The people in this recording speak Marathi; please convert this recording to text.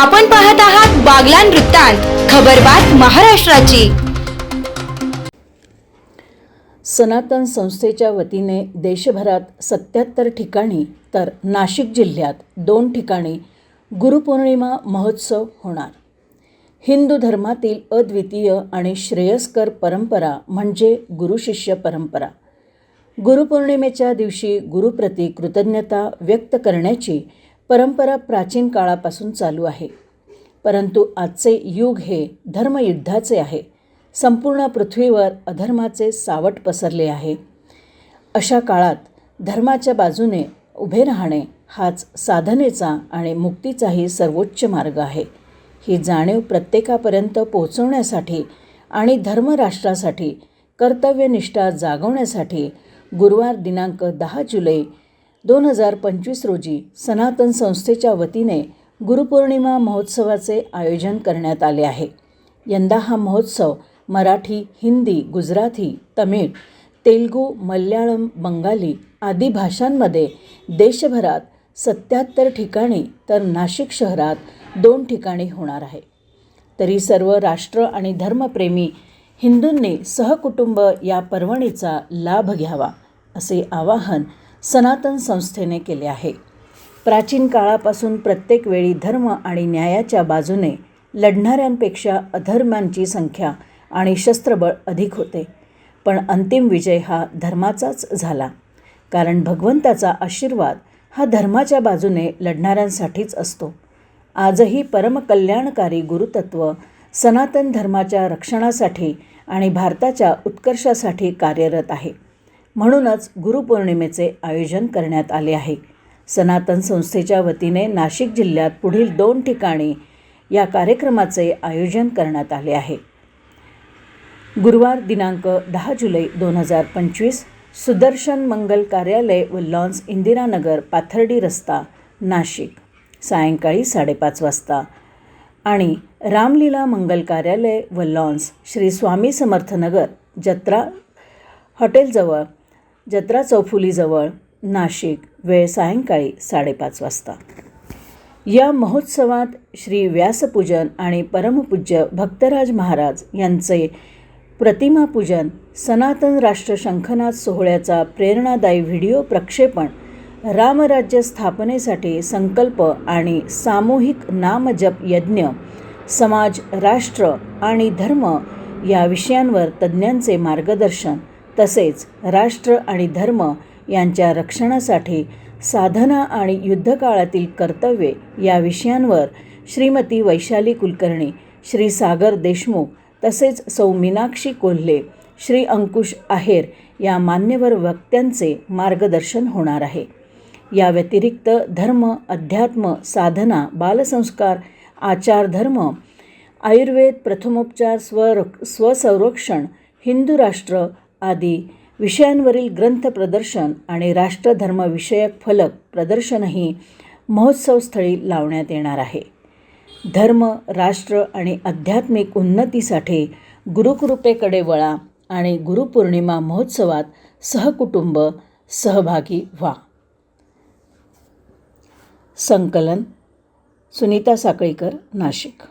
आपण पाहत आहात बागलान वृत्तांत खबरबात महाराष्ट्राची. सनातन संस्थेच्या वतीने देशभरात सत्याहत्तर ठिकाणी तर नाशिक जिल्ह्यात दोन ठिकाणी गुरुपौर्णिमा महोत्सव होणार. हिंदू धर्मातील अद्वितीय आणि श्रेयस्कर परंपरा म्हणजे गुरुशिष्य परंपरा. गुरुपौर्णिमेच्या दिवशी गुरुप्रती कृतज्ञता व्यक्त करण्याची परंपरा प्राचीन काळापासून चालू आहे. परंतु आजचे युग हे धर्मयुद्धाचे आहे. संपूर्ण पृथ्वीवर अधर्माचे सावट पसरले आहे. अशा काळात धर्माच्या बाजूने उभे राहणे हाच साधनेचा आणि मुक्तीचाही सर्वोच्च मार्ग आहे. ही जाणीव प्रत्येकापर्यंत पोहोचवण्यासाठी आणि धर्मराष्ट्रासाठी कर्तव्यनिष्ठा जागवण्यासाठी गुरुवार दिनांक दहा जुलै दोन हजार पंचवीस रोजी सनातन संस्थेच्या वतीने गुरुपौर्णिमा महोत्सवाचे आयोजन करण्यात आले आहे. यंदा हा महोत्सव मराठी हिंदी गुजराती तमिळ तेलगू मल्याळम बंगाली आदी भाषांमध्ये देशभरात सत्याहत्तर ठिकाणी तर नाशिक शहरात दोन ठिकाणी होणार आहे. तरी सर्व राष्ट्र आणि धर्मप्रेमी हिंदूंनी सहकुटुंब या पर्वणीचा लाभ घ्यावा असे आवाहन सनातन संस्थेने केले आहे. प्राचीन काळापासून प्रत्येक वेळी धर्म आणि न्यायाच्या बाजूने लढणाऱ्यांपेक्षा अधर्मांची संख्या आणि शस्त्रबळ अधिक होते. पण अंतिम विजय हा धर्माचाच झाला. कारण भगवंताचा आशीर्वाद हा धर्माच्या बाजूने लढणाऱ्यांसाठीच असतो. आजही परमकल्याणकारी गुरुतत्व सनातन धर्माच्या रक्षणासाठी आणि भारताच्या उत्कर्षासाठी कार्यरत आहे. म्हणूनच गुरुपौर्णिमेचे आयोजन करण्यात आले आहे. सनातन संस्थेच्या वतीने नाशिक जिल्ह्यात पुढील दोन ठिकाणी या कार्यक्रमाचे आयोजन करण्यात आले आहे. गुरुवार दिनांक दहा जुलै दोन हजार पंचवीस सुदर्शन मंगल कार्यालय व लॉन्स इंदिरानगर पाथर्डी रस्ता नाशिक सायंकाळी साडेपाच वाजता आणि रामलीला मंगल कार्यालय व लॉन्स श्री स्वामी समर्थनगर जत्रा हॉटेलजवळ जत्रा चौफुलीजवळ नाशिक वेळ सायंकाळी साडेपाच वाजता. या महोत्सवात श्री व्यासपूजन आणि परमपूज्य भक्तराज महाराज यांचे प्रतिमापूजन सनातन राष्ट्र शंखनाथ सोहळ्याचा प्रेरणादायी व्हिडिओ प्रक्षेपण रामराज्य स्थापनेसाठी संकल्प आणि सामूहिक नामजप यज्ञ समाज राष्ट्र आणि धर्म या विषयांवर तज्ज्ञांचे मार्गदर्शन तसेच राष्ट्र आणि धर्म यांच्या रक्षणासाठी साधना आणि युद्धकाळातील कर्तव्ये या विषयांवर श्रीमती वैशाली कुलकर्णी श्री सागर देशमुख तसेच सौ मीनाक्षी कोल्हे श्री अंकुश आहेर या मान्यवर वक्त्यांचे मार्गदर्शन होणार आहे. या व्यतिरिक्त धर्म अध्यात्म साधना बालसंस्कार आचारधर्म आयुर्वेद प्रथमोपचार स्वर स्वसंरक्षण हिंदू राष्ट्र आदी विषयांवरील ग्रंथ प्रदर्शन आणि राष्ट्रधर्मविषयक फलक प्रदर्शनही महोत्सवस्थळी लावण्यात येणार आहे. धर्म राष्ट्र आणि आध्यात्मिक उन्नतीसाठी गुरुकृपेकडे वळा आणि गुरुपौर्णिमा महोत्सवात सहकुटुंब सहभागी व्हा. संकलन सुनीता साकळीकर नाशिक.